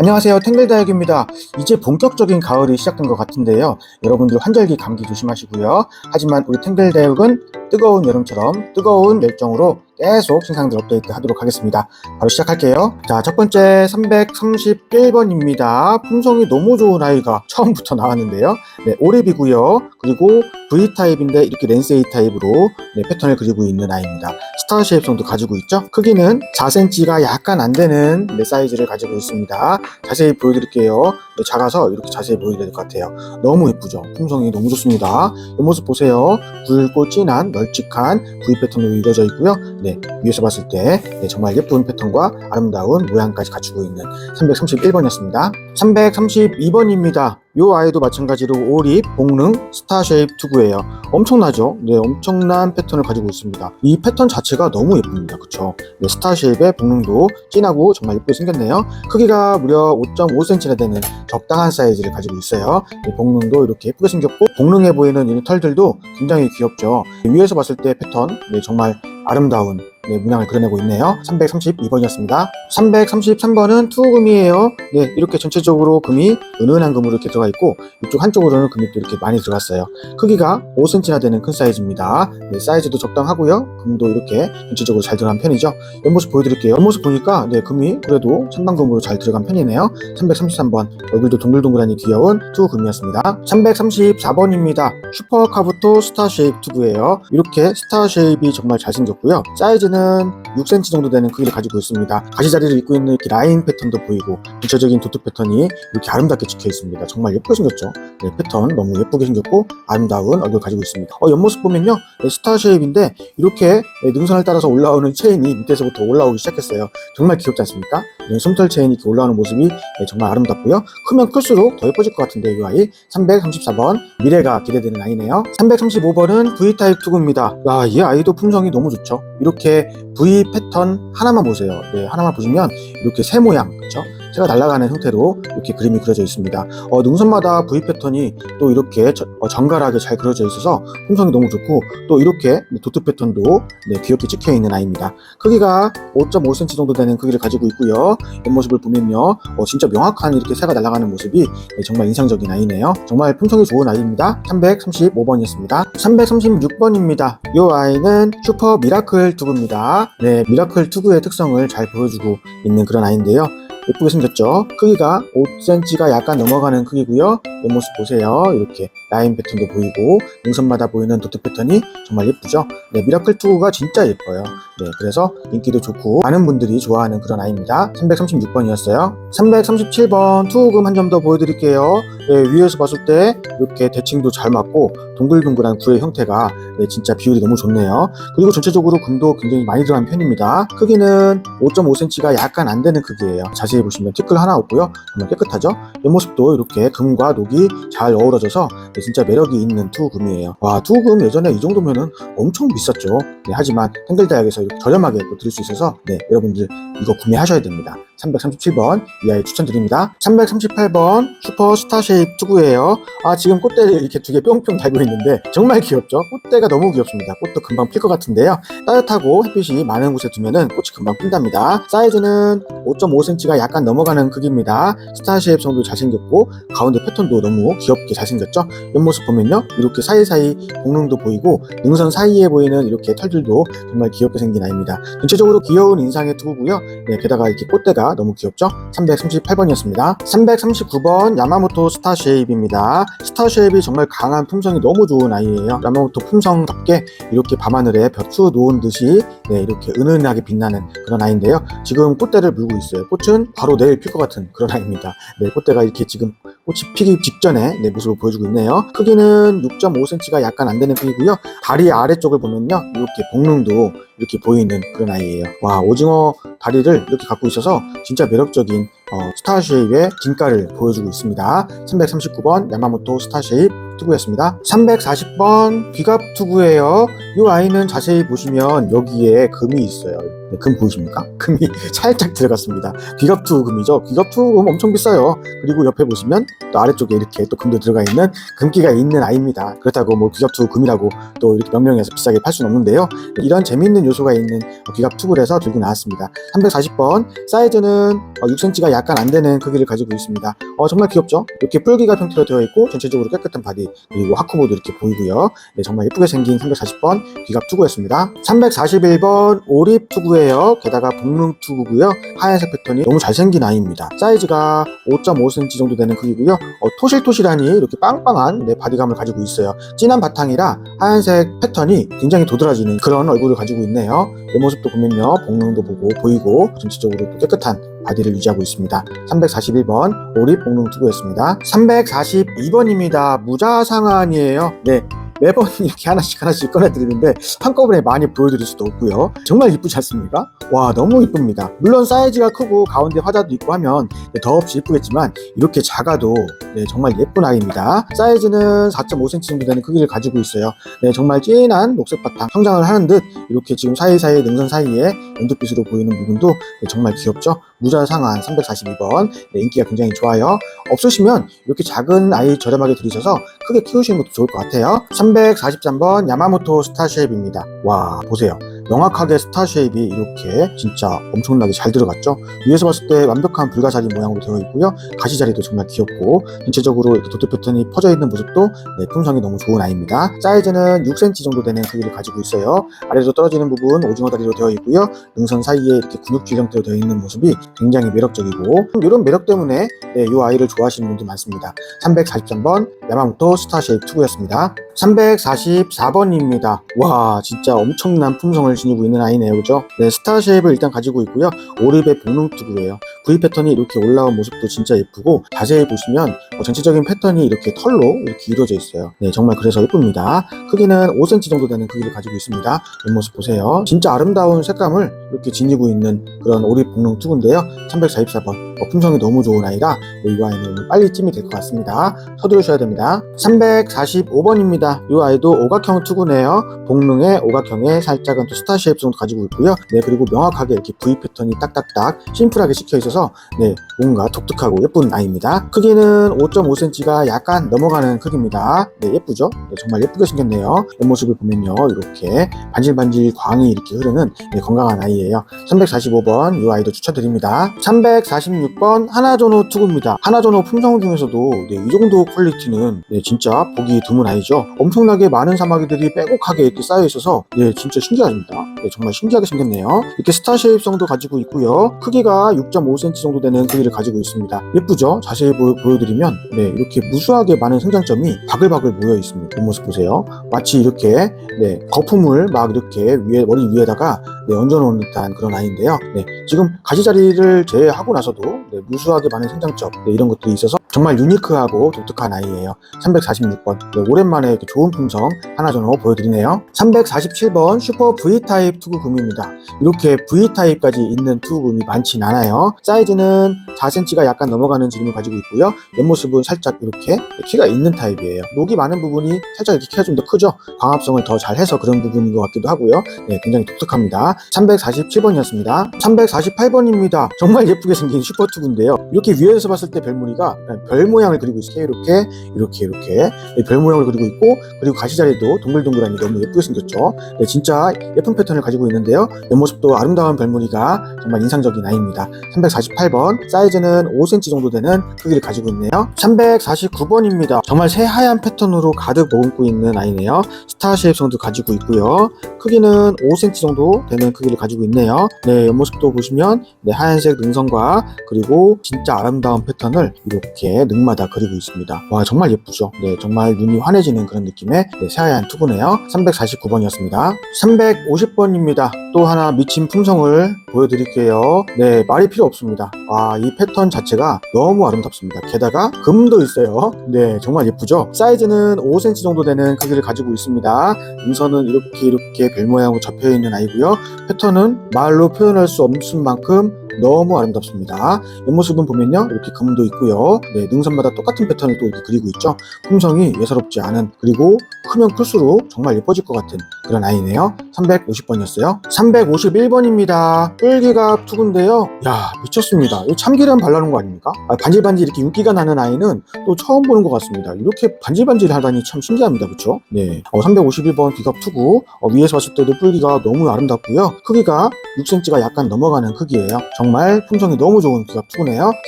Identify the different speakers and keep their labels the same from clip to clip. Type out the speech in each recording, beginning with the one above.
Speaker 1: 안녕하세요. 탱글다육입니다. 이제 본격적인 가을이 시작된 것 같은데요. 여러분들 환절기 감기 조심하시고요. 하지만 우리 탱글다육은 뜨거운 여름처럼 뜨거운 열정으로 계속 신상들 업데이트 하도록 하겠습니다 바로 시작할게요 자 첫 번째 331번입니다 품성이 너무 좋은 아이가 처음부터 나왔는데요 네 오랩이고요 그리고 V타입인데 이렇게 A 타입으로 네, 패턴을 그리고 있는 아이입니다 스타 쉐입성도 가지고 있죠 크기는 4cm가 약간 안 되는 네, 사이즈를 가지고 있습니다 자세히 보여드릴게요. 네, 작아서 이렇게 자세히 보여드려야 될것 같아요. 너무 예쁘죠? 품성이 너무 좋습니다. 이 모습 보세요. 굵고 진한 널찍한 V 패턴으로 이루어져 있고요. 네, 위에서 봤을 때 네, 정말 예쁜 패턴과 아름다운 모양까지 갖추고 있는 331번이었습니다. 332번입니다. 이 아이도 마찬가지로 오립, 복능, 스타 쉐입 투구예요. 엄청나죠? 네, 엄청난 패턴을 가지고 있습니다. 이 패턴 자체가 너무 예쁩니다. 그쵸? 네, 스타 쉐입의 복능도 진하고 정말 예쁘게 생겼네요. 크기가 무려 5.5cm나 되는 적당한 사이즈를 가지고 있어요. 네, 복능도 이렇게 예쁘게 생겼고 복능해 보이는 이 털들도 굉장히 귀엽죠. 위에서 봤을 때 패턴 네, 정말 아름다운 네, 문양을 그려내고 있네요. 332번이었습니다. 333번은 투금이에요. 네, 이렇게 전체적으로 금이 은은한 금으로 이렇게 들어가 있고 이쪽 한쪽으로는 금이 또 이렇게 많이 들어갔어요. 크기가 5cm나 되는 큰 사이즈입니다. 네, 사이즈도 적당하고요. 금도 이렇게 전체적으로 잘 들어간 편이죠. 옆모습 보여드릴게요. 옆모습 보니까 네, 금이 그래도 천방금으로 잘 들어간 편이네요. 333번 얼굴도 동글동글하니 귀여운 투금이었습니다. 334번입니다. 슈퍼카부토 스타 쉐입 투구예요. 이렇게 스타 쉐입이 정말 잘생겼고요. 사이즈 는 6cm 정도 되는 크기를 가지고 있습니다. 가시자리를 입고 있는 이렇게 라인 패턴도 보이고 전체적인 도트 패턴이 이렇게 아름답게 찍혀 있습니다. 정말 예쁘게 생겼죠? 네, 패턴 너무 예쁘게 생겼고 아름다운 얼굴 가지고 있습니다. 어, 옆모습 보면요. 네, 스타 쉐입인데 이렇게 네, 능선을 따라서 올라오는 체인이 밑에서부터 올라오기 시작했어요. 정말 귀엽지 않습니까? 네, 솜털 체인이 이렇게 올라오는 모습이 네, 정말 아름답고요. 크면 클수록 더 예뻐질 것 같은데 이 아이 334번 미래가 기대되는 아이네요. 335번은 V타입 투구입니다. 야, 이 아이도 품성이 너무 좋죠. 이렇게 V 패턴 하나만 보세요. 네, 하나만 보시면 이렇게 새 모양, 그렇죠? 새가 날아가는 형태로 이렇게 그림이 그려져 있습니다. 어, 능선마다 V 패턴이 또 이렇게 저- 어, 정갈하게 잘 그려져 있어서 품성이 너무 좋고 또 이렇게 도트 패턴도 네, 귀엽게 찍혀 있는 아이입니다. 크기가 5.5cm 정도 되는 크기를 가지고 있고요. 옆모습을 보면요, 어, 진짜 명확한 이렇게 새가 날아가는 모습이 네, 정말 인상적인 아이네요. 정말 품성이 좋은 아이입니다. 335번이었습니다. 336번입니다. 이 아이는 슈퍼 미라클 투구입니다. 네, 미라클 투구의 특성을 잘 보여주고 있는 그런 아이인데요. 예쁘게 생겼죠? 크기가 5cm가 약간 넘어가는 크기고요. 옆모습 보세요. 이렇게 라인 패턴도 보이고 능선마다 보이는 도트 패턴이 정말 예쁘죠? 네, 미라클 투구가 진짜 예뻐요. 네, 그래서 인기도 좋고 많은 분들이 좋아하는 그런 아이입니다. 336번이었어요. 337번 투구금 한 점 더 보여드릴게요. 네, 위에서 봤을 때 이렇게 대칭도 잘 맞고 동글동글한 구의 형태가 네, 진짜 비율이 너무 좋네요. 그리고 전체적으로 금도 굉장히 많이 들어간 편입니다. 크기는 5.5cm가 약간 안 되는 크기예요. 자세히 보시면 티끌 하나 없고요. 정말 깨끗하죠? 옆모습도 이렇게 금과 녹이 잘 어우러져서 네, 진짜 매력이 있는 투금이에요. 와, 투금 예전에 이 정도면은 엄청 비쌌죠. 네, 하지만 탱글다약에서 이렇게 저렴하게 또 드릴 수 있어서 네, 여러분들 이거 구매하셔야 됩니다. 337번 이 아이 추천드립니다. 338번 슈퍼 스타 쉐입 투구예요. 아 지금 꽃대를 이렇게 두 개 뿅뿅 달고 있는데 정말 귀엽죠? 꽃대가 너무 귀엽습니다. 꽃도 금방 필 것 같은데요. 따뜻하고 햇빛이 많은 곳에 두면은 꽃이 금방 핀답니다. 사이즈는 5.5cm가 약간 넘어가는 크기입니다. 스타 쉐입 성도 잘생겼고 가운데 패턴도 너무 귀엽게 잘생겼죠? 옆모습 보면요 이렇게 사이사이 공릉도 보이고 능선 사이에 보이는 이렇게 털들도 정말 귀엽게 생긴 아이입니다. 전체적으로 귀여운 인상의 투구고요. 네, 게다가 이렇게 꽃대가 너무 귀엽죠? 338번이었습니다. 339번 야마모토 스타 쉐입입니다. 스타 쉐입이 정말 강한 품성이 너무 좋은 아이예요. 야마모토 품성답게 이렇게 밤하늘에 벼추 놓은 듯이 네, 이렇게 은은하게 빛나는 그런 아이인데요. 지금 꽃대를 물고 있어요. 꽃은 바로 내일 필 것 같은 그런 아이입니다. 네, 꽃대가 이렇게 지금 꽃이 피기 직전에 네, 모습을 보여주고 있네요. 크기는 6.5cm가 약간 안 되는 크기고요. 다리 아래쪽을 보면요. 이렇게 복능도 이렇게 보이는 그런 아이예요. 와, 오징어 다리를 이렇게 갖고 있어서 진짜 매력적인 어, 스타 쉐입의 긴가를 보여주고 있습니다. 339번 야마모토 스타 쉐입 투구였습니다. 340번 귀갑 투구예요. 이 아이는 자세히 보시면 여기에 금이 있어요. 네, 금 보이십니까? 금이 살짝 들어갔습니다. 귀갑 투구 금이죠. 귀갑 투구 금 엄청 비싸요. 그리고 옆에 보시면 또 아래쪽에 이렇게 또 금도 들어가 있는 금기가 있는 아이입니다. 그렇다고 뭐 귀갑 투구 금이라고 또 이렇게 명명해서 비싸게 팔 수는 없는데요. 이런 재미있는 요소가 있는 귀갑 투구를 해서 들고 나왔습니다. 340번 사이즈는 6cm가 약간 안 되는 크기를 가지고 있습니다. 어, 정말 귀엽죠? 이렇게 뿔기가 형태로 되어 있고 전체적으로 깨끗한 바디 그리고 하쿠보도 이렇게 보이고요. 네, 정말 예쁘게 생긴 340번 귀갑 투구였습니다. 341번 오립 투구예요. 게다가 복능 투구고요. 하얀색 패턴이 너무 잘생긴 아이입니다. 사이즈가 5.5cm 정도 되는 크기고요. 어, 토실토실하니 이렇게 빵빵한 네, 바디감을 가지고 있어요. 진한 바탕이라 하얀색 패턴이 굉장히 도드라지는 그런 얼굴을 가지고 있네요. 이 모습도 보면요. 복능도 보고 보이고 전체적으로 또 깨끗한 바디를 유지하고 있습니다. 341번 오립 복능 투구였습니다. 342번입니다. 무자상한이에요. 네. 매번 이렇게 하나씩 하나씩 꺼내드리는데 한꺼번에 많이 보여드릴 수도 없고요. 정말 이쁘지 않습니까? 와 너무 이쁩니다. 물론 사이즈가 크고 가운데 화자도 있고 하면 네, 더없이 이쁘겠지만 이렇게 작아도 네, 정말 예쁜 아이입니다. 사이즈는 4.5cm 정도 되는 크기를 가지고 있어요. 네, 정말 진한 녹색 바탕 성장을 하는 듯 이렇게 지금 사이사이 능선 사이에 연두빛으로 보이는 부분도 네, 정말 귀엽죠? 무자 상한 342번 네, 인기가 굉장히 좋아요. 없으시면 이렇게 작은 아이 저렴하게 들이셔서 크게 키우시는 것도 좋을 것 같아요. 343번 야마모토 스타쉐입입니다. 와 보세요. 명확하게 스타 쉐입이 이렇게 진짜 엄청나게 잘 들어갔죠. 위에서 봤을 때 완벽한 불가사리 모양으로 되어 있고요. 가시 자리도 정말 귀엽고 전체적으로 이렇게 도트 패턴이 퍼져 있는 모습도 네, 품성이 너무 좋은 아이입니다. 사이즈는 6cm 정도 되는 크기를 가지고 있어요. 아래로 떨어지는 부분 오징어 다리로 되어 있고요. 능선 사이에 이렇게 근육질 형태로 되어 있는 모습이 굉장히 매력적이고 이런 매력 때문에 네, 이 아이를 좋아하시는 분들 많습니다. 343번 야마모토 스타 쉐입 투구였습니다. 344번입니다. 와 진짜 엄청난 품성을 지니고 있는 아이네요. 그죠? 네 스타 쉐입을 일단 가지고 있고요. 오립의 복능 투구예요. V 패턴이 이렇게 올라온 모습도 진짜 예쁘고 자세히 보시면 어, 전체적인 패턴이 이렇게 털로 이렇게 이루어져 있어요. 네 정말 그래서 예쁩니다. 크기는 5cm 정도 되는 크기를 가지고 있습니다. 옆모습 보세요. 진짜 아름다운 색감을 이렇게 지니고 있는 그런 오립 복능 투구인데요. 344번. 어, 품성이 너무 좋은 아이라 네, 이 아이는 빨리 찜이 될 것 같습니다. 서두르셔야 됩니다. 345번입니다. 이 아이도 오각형 투구네요. 복능의 오각형에 살짝은 또 스타 쉐입 정도 가지고 있고요. 네 그리고 명확하게 이렇게 V 패턴이 딱딱딱 심플하게 찍혀 있어서 네 뭔가 독특하고 예쁜 아이입니다. 크기는 5.5cm가 약간 넘어가는 크기입니다. 네 예쁘죠? 네, 정말 예쁘게 생겼네요. 옆모습을 보면요. 이렇게 반질반질 광이 이렇게 흐르는 네, 건강한 아이예요. 345번 이 아이도 추천드립니다. 346번 하나조노 투구입니다. 하나조노 품성 중에서도 네, 이 정도 퀄리티는 네, 진짜 보기 드문 아이죠. 엄청나게 많은 사마귀들이 빼곡하게 이렇게 쌓여 있어서 네 진짜 신기합니다. 네, 정말 신기하게 생겼네요. 이렇게 스타 쉐입성도 가지고 있고요. 크기가 6.5cm 정도 되는 크기를 가지고 있습니다. 예쁘죠? 자세히 보, 여드리면 네 이렇게 무수하게 많은 성장점이 바글바글 모여 있습니다. 이 모습 보세요. 마치 이렇게 네 거품을 막 이렇게 위에 머리 위에다가 네, 얹어놓은 듯한 그런 아이인데요. 네 지금 가시자리를 제외하고 나서도 네, 무수하게 많은 성장점 네, 이런 것들이 있어서 정말 유니크하고 독특한 아이예요. 346번. 네, 오랜만에 이렇게 좋은 품성 하나 정도 보여드리네요. 347번 슈퍼 V타입 투구금입니다. 이렇게 V타입까지 있는 투구금이 많진 않아요. 사이즈는 4cm가 약간 넘어가는 지름을 가지고 있고요. 옆모습은 살짝 이렇게 키가 있는 타입이에요. 녹이 많은 부분이 살짝 이렇게 키가 좀 더 크죠? 광합성을 더 잘해서 그런 부분인 것 같기도 하고요. 네, 굉장히 독특합니다. 347번이었습니다. 348번입니다. 정말 예쁘게 생긴 슈퍼 투구인데요. 이렇게 위에서 봤을 때 별무늬가 별 모양을 그리고 있어요 이렇게 이렇게 이렇게. 네, 별 모양을 그리고 있고 그리고 가시자리도 동글동글하니 너무 예쁘게 생겼죠. 네, 진짜 예쁜 패턴을 가지고 있는데요. 옆모습도 아름다운 별무늬가 정말 인상적인 아이입니다. 348번 사이즈는 5cm 정도 되는 크기를 가지고 있네요. 349번입니다. 정말 새하얀 패턴으로 가득 머금고 있는 아이네요. 스타 쉐입성도 가지고 있고요. 크기는 5cm 정도 되는 크기를 가지고 있네요. 네 옆모습도 보시면 네, 하얀색 능선과 그리고 진짜 아름다운 패턴을 이렇게 능마다 그리고 있습니다. 와 정말 예쁘죠? 네 정말 눈이 환해지는 그런 느낌의 네, 새하얀 투구네요. 349번이었습니다. 350번입니다. 또 하나 미친 품성을 보여드릴게요. 네 말이 필요 없습니다. 와 이 패턴 자체가 너무 아름답습니다. 게다가 금도 있어요. 네 정말 예쁘죠? 사이즈는 5cm 정도 되는 크기를 가지고 있습니다. 음선은 이렇게 이렇게 별 모양으로 접혀 있는 아이고요. 패턴은 말로 표현할 수 없을 만큼 너무 아름답습니다. 옆모습은 보면요. 이렇게 금도 있고요. 네, 능선마다 똑같은 패턴을 또 이렇게 그리고 있죠. 품성이 예사롭지 않은 그리고 크면 클수록 정말 예뻐질 것 같은 그런 아이네요. 350번이었어요. 351번입니다. 뿔기가 투구인데요. 야 미쳤습니다. 이 참기름 발라놓은 거 아닙니까? 아, 반질반질 이렇게 윤기가 나는 아이는 또 처음 보는 것 같습니다. 이렇게 반질반질 하다니 참 신기합니다. 그렇죠? 네. 351번 기갑 투구 어, 위에서 봤을 때도 뿔기가 너무 아름답고요. 크기가 6cm가 약간 넘어가는 크기예요. 정말 품성이 너무 좋은 기갑 투구네요.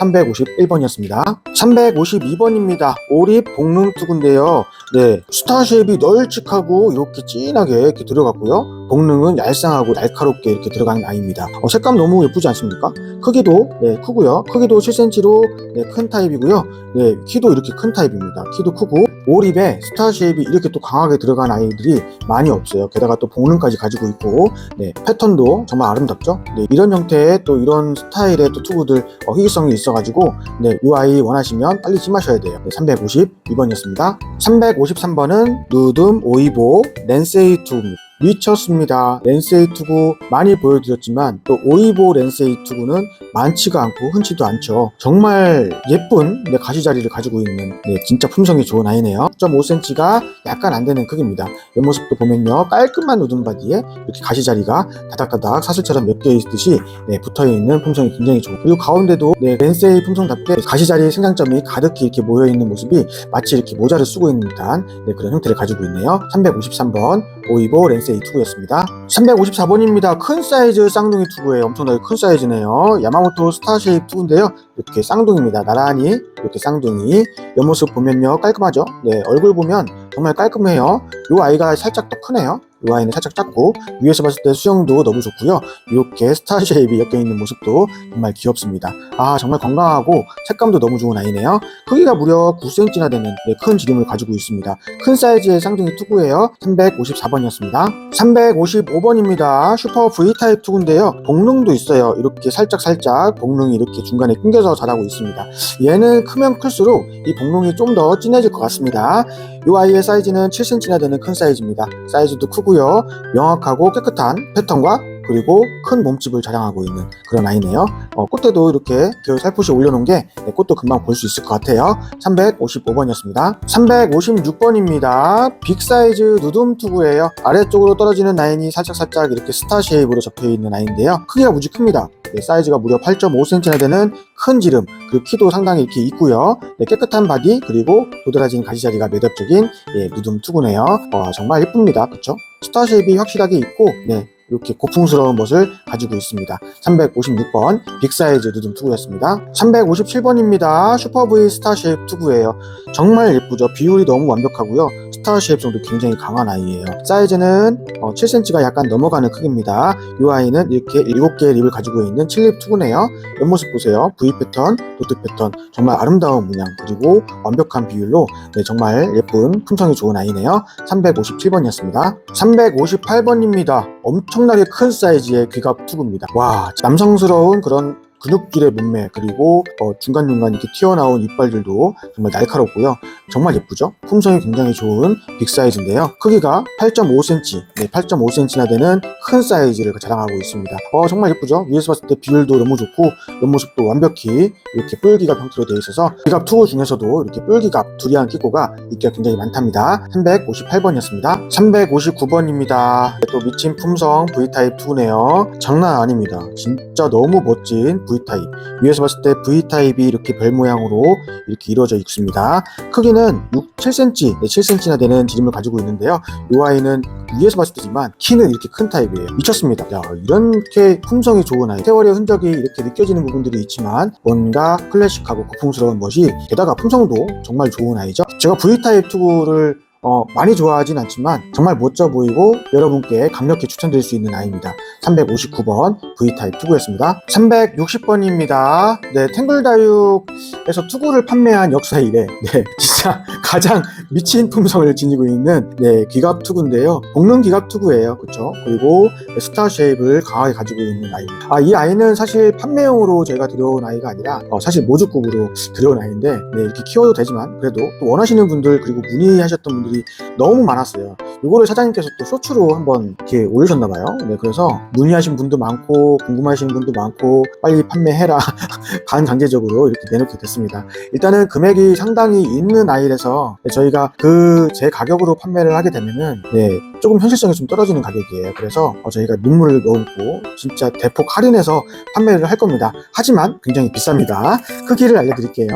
Speaker 1: 351번이었습니다. 352번입니다. 오립 복능 투구인데요. 네, 스타 쉐입이 널찍하고 이렇게 진하게 이렇게 들어갔고요. 복능은 얄쌍하고 날카롭게 이렇게 들어간 아이입니다. 어, 색감 너무 예쁘지 않습니까? 크기도 네, 크고요. 크기도 7cm로 네, 큰 타입이고요. 네, 키도 이렇게 큰 타입입니다. 키도 크고 오립에 스타 쉐입이 이렇게 또 강하게 들어간 아이들이 많이 없어요. 게다가 또 복능까지 가지고 있고 네, 패턴도 정말 아름답죠. 네, 이런 형태의 또 이런 스타일의 또 투구들 어, 희귀성이 있어가지고 네, 이 아이 원하시면 빨리 심하셔야 돼요. 네, 352번이었습니다. 353번은 누둠 오이보 렌세이 투구입니다. 미쳤습니다. 렌세이 투구 많이 보여드렸지만 또 오이보 렌세이 투구는 많지가 않고 흔치도 않죠. 정말 예쁜 네, 가시자리를 가지고 있는 네, 진짜 품성이 좋은 아이네요. 1.5cm가 약간 안 되는 크기입니다. 옆모습도 보면요 깔끔한 우든 바디에 이렇게 가시자리가 다닥다닥 사슬처럼 몇 개 있듯이 네, 붙어있는 품성이 굉장히 좋고 그리고 가운데도 네, 렌세이 품성답게 가시자리 생장점이 가득히 이렇게 모여있는 모습이 마치 이렇게 모자를 쓰고 있는 듯한 네, 그런 형태를 가지고 있네요. 353번 오이보 렌세 이 투구였습니다. 354번입니다. 큰 사이즈 쌍둥이 투구예요. 엄청나게 큰 사이즈네요. 야마모토 스타쉐입 투구인데요. 이렇게 쌍둥이입니다. 나란히 이렇게 쌍둥이. 옆모습 보면요. 깔끔하죠? 네, 얼굴 보면 정말 깔끔해요. 이 아이가 살짝 더 크네요. 이 아이는 살짝 작고 위에서 봤을 때 수영도 너무 좋고요. 이렇게 스타 쉐입이 엮여 있는 모습도 정말 귀엽습니다. 아 정말 건강하고 색감도 너무 좋은 아이네요. 크기가 무려 9cm나 되는 네, 큰 지름을 가지고 있습니다. 큰 사이즈의 쌍둥이 투구예요. 354번이었습니다. 355번입니다. 슈퍼 V 타입 투구인데요. 복능도 있어요. 이렇게 살짝 살짝 복능이 이렇게 중간에 끊겨서 자라고 있습니다. 얘는 크면 클수록 이 복능이 좀 더 진해질 것 같습니다. 이 아이의 사이즈는 7cm나 되는 큰 사이즈입니다. 사이즈도 크고 요. 명확하고 깨끗한 패턴과 그리고 큰 몸집을 자랑하고 있는 그런 아이네요. 어, 꽃대도 이렇게 그 살포시 올려놓은 게 네, 꽃도 금방 볼 수 있을 것 같아요. 355번이었습니다. 350번입니다. 빅 사이즈 누둠 투구예요. 아래쪽으로 떨어지는 라인이 살짝살짝 이렇게 스타 쉐입으로 접혀 있는 아이인데요. 크기가 무지 큽니다. 네, 사이즈가 무려 8.5cm나 되는 큰 지름, 그리고 키도 상당히 이렇게 있고요. 네, 깨끗한 바디, 그리고 도드라진 가시자리가 매력적인 예, 누둠 투구네요. 와, 정말 예쁩니다. 그쵸? 스타 쉐입이 확실하게 있고, 네, 이렇게 고풍스러운 멋을 가지고 있습니다. 356번 빅 사이즈 누둠 투구였습니다. 357번입니다. 슈퍼 V 스타 쉐입 투구예요. 정말 예쁘죠. 비율이 너무 완벽하고요. 스타 쉐입성도 굉장히 강한 아이예요. 사이즈는 7cm가 약간 넘어가는 크기입니다. 이 아이는 이렇게 7개의 립을 가지고 있는 7립 투구네요. 옆모습 보세요. V 패턴, 도트 패턴, 정말 아름다운 문양 그리고 완벽한 비율로 네, 정말 예쁜 품성이 좋은 아이네요. 357번이었습니다. 358번입니다. 엄청 나게 큰 사이즈의 귀갑 투구입니다. 와, 남성스러운 그런 근육질의 몸매 그리고 어, 중간중간 이렇게 튀어나온 이빨들도 정말 날카롭고요. 정말 예쁘죠? 품성이 굉장히 좋은 빅 사이즈인데요. 크기가 8.5cm, 네, 8.5cm나 되는 큰 사이즈를 자랑하고 있습니다. 어, 정말 예쁘죠? 위에서 봤을 때 비율도 너무 좋고 옆모습도 완벽히 이렇게 뿔기갑 형태로 되어 있어서 기갑 투구 중에서도 이렇게 뿔기갑 두리안 끼꼬가 인기가 굉장히 많답니다. 358번이었습니다. 359번입니다. 또 미친 품성 V타입 투구네요. 장난 아닙니다. 진짜 너무 멋진 V타입. 위에서 봤을 때 V타입이 이렇게 별 모양으로 이렇게 이루어져 있습니다. 크기는 6, 7cm, 네, 7cm나 되는 지름을 가지고 있는데요. 이 아이는 위에서 봤을 때지만 키는 이렇게 큰 타입이에요. 미쳤습니다. 야, 이렇게 품성이 좋은 아이. 세월의 흔적이 이렇게 느껴지는 부분들이 있지만 뭔가 클래식하고 고풍스러운 멋이 게다가 품성도 정말 좋은 아이죠. 제가 V타입 투구를 어, 많이 좋아하진 않지만 정말 멋져 보이고 여러분께 강력히 추천드릴 수 있는 아이입니다. 359번 V타입 투구였습니다. 360번입니다. 네, 탱글다육에서 투구를 판매한 역사 이래. 네, 진짜 가장 미친 품성을 지니고 있는 네, 기갑 투구인데요. 복능 기갑 투구예요. 그렇죠? 그리고 스타 쉐입을 강하게 가지고 있는 아이입니다. 아, 이 아이는 사실 판매용으로 저희가 들여온 아이가 아니라 어, 사실 모주급으로 들여온 아이인데 네, 이렇게 키워도 되지만 그래도 또 원하시는 분들 그리고 문의하셨던 분들 이 너무 많았어요. 이거를 사장님께서 또 쇼츠로 한번 이렇게 올리셨나 봐요. 네, 그래서 문의하신 분도 많고 궁금하신 분도 많고 빨리 판매해라 반강제적으로 이렇게 내놓게 됐습니다. 일단은 금액이 상당히 있는 아이라서 네, 저희가 그 제 가격으로 판매를 하게 되면은 네, 조금 현실성이 좀 떨어지는 가격이에요. 그래서 어, 저희가 눈물을 넣고 진짜 대폭 할인해서 판매를 할 겁니다. 하지만 굉장히 비쌉니다. 크기를 알려드릴게요.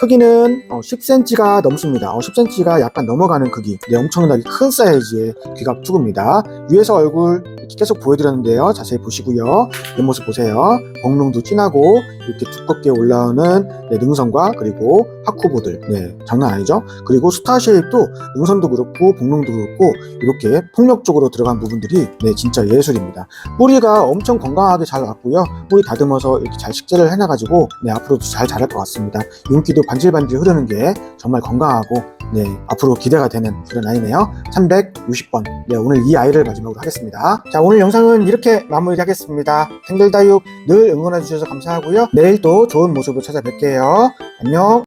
Speaker 1: 크기는 10cm가 넘습니다. 10cm가 약간 넘어가는 크기. 네, 엄청나게 큰 사이즈의 귀갑 투구입니다. 위에서 얼굴 계속 보여드렸는데요. 자세히 보시고요. 옆모습 보세요. 복롱도 진하고 이렇게 두껍게 올라오는 네, 능선과 그리고 하쿠보들. 네, 장난 아니죠? 그리고 스타 쉐입도 능선도 그렇고 복롱도 그렇고 이렇게 폭력적으로 들어간 부분들이 네, 진짜 예술입니다. 뿌리가 엄청 건강하게 잘 왔고요. 뿌리 다듬어서 이렇게 잘 식재를 해놔가지고 네, 앞으로도 잘 자랄 것 같습니다. 윤기도 반질반질 흐르는 게 정말 건강하고 네, 앞으로 기대가 되는 그런 아이네요. 360번. 네, 오늘 이 아이를 마지막으로 하겠습니다. 자, 오늘 영상은 이렇게 마무리하겠습니다. 탱글다육 늘 응원해주셔서 감사하고요. 내일 또 좋은 모습으로 찾아뵐게요. 안녕.